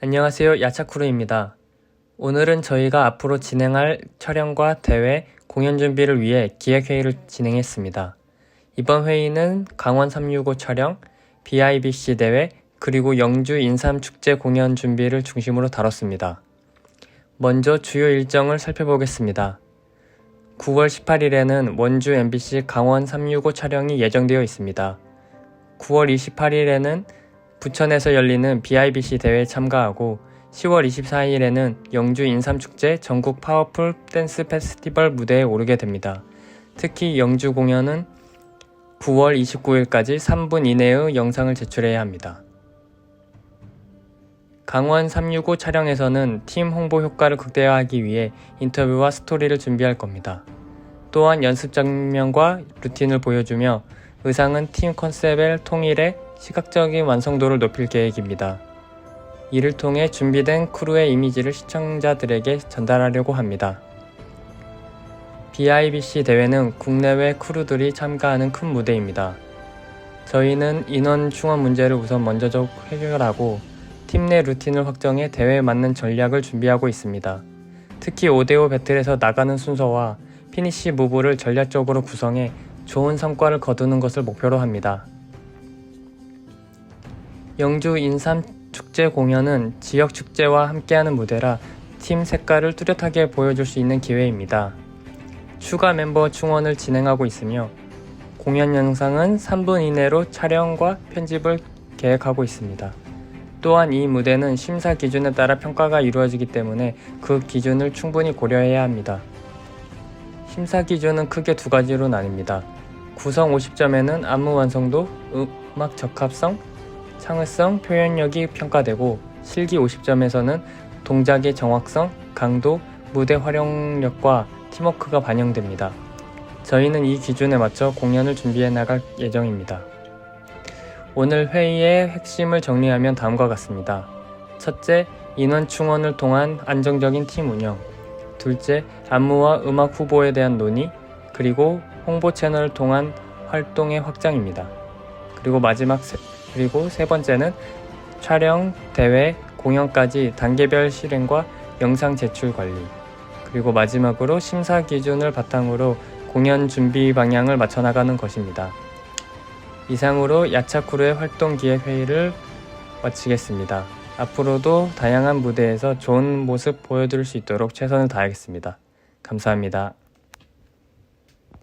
안녕하세요. 야차쿠르입니다. 오늘은 저희가 앞으로 진행할 촬영과 대회, 공연 준비를 위해 기획회의를 진행했습니다. 이번 회의는 강원 365 촬영, BIBC 대회, 그리고 영주 인삼 축제 공연 준비를 중심으로 다뤘습니다. 먼저 주요 일정을 살펴보겠습니다. 9월 18일에는 원주 MBC 강원 365 촬영이 예정되어 있습니다. 9월 28일에는 부천에서 열리는 BIBC 대회에 참가하고 10월 24일에는 영주 인삼축제 전국 파워풀 댄스 페스티벌 무대에 오르게 됩니다. 특히 영주 공연은 9월 29일까지 3분 이내의 영상을 제출해야 합니다. 강원 365 촬영에서는 팀 홍보 효과를 극대화하기 위해 인터뷰와 스토리를 준비할 겁니다. 또한 연습 장면과 루틴을 보여주며 의상은 팀 컨셉을 통일해 시각적인 완성도를 높일 계획입니다. 이를 통해 준비된 크루의 이미지를 시청자들에게 전달하려고 합니다. BIBC 대회는 국내외 크루들이 참가하는 큰 무대입니다. 저희는 인원 충원 문제를 우선 먼저 해결하고 팀 내 루틴을 확정해 대회에 맞는 전략을 준비하고 있습니다. 특히 5대5 배틀에서 나가는 순서와 피니시 무브를 전략적으로 구성해 좋은 성과를 거두는 것을 목표로 합니다. 영주 인삼 축제 공연은 지역 축제와 함께하는 무대라 팀 색깔을 뚜렷하게 보여줄 수 있는 기회입니다. 추가 멤버 충원을 진행하고 있으며 공연 영상은 3분 이내로 촬영과 편집을 계획하고 있습니다. 또한 이 무대는 심사 기준에 따라 평가가 이루어지기 때문에 그 기준을 충분히 고려해야 합니다. 심사 기준은 크게 두 가지로 나뉩니다. 구성 50점에는 안무 완성도, 음악 적합성, 창의성, 표현력이 평가되고 실기 50점에서는 동작의 정확성, 강도, 무대 활용력과 팀워크가 반영됩니다. 저희는 이 기준에 맞춰 공연을 준비해 나갈 예정입니다. 오늘 회의의 핵심을 정리하면 다음과 같습니다. 첫째, 인원 충원을 통한 안정적인 팀 운영. 둘째, 안무와 음악 후보에 대한 논의. 그리고 홍보 채널을 통한 활동의 확장입니다. 그리고 마지막 세, 그리고 세 번째는 촬영, 대회, 공연까지 단계별 실행과 영상 제출 관리. 그리고 마지막으로 심사 기준을 바탕으로 공연 준비 방향을 맞춰 나가는 것입니다. 이상으로 야차쿠르의 활동 기획 회의를 마치겠습니다. 앞으로도 다양한 무대에서 좋은 모습 보여드릴 수 있도록 최선을 다하겠습니다. 감사합니다.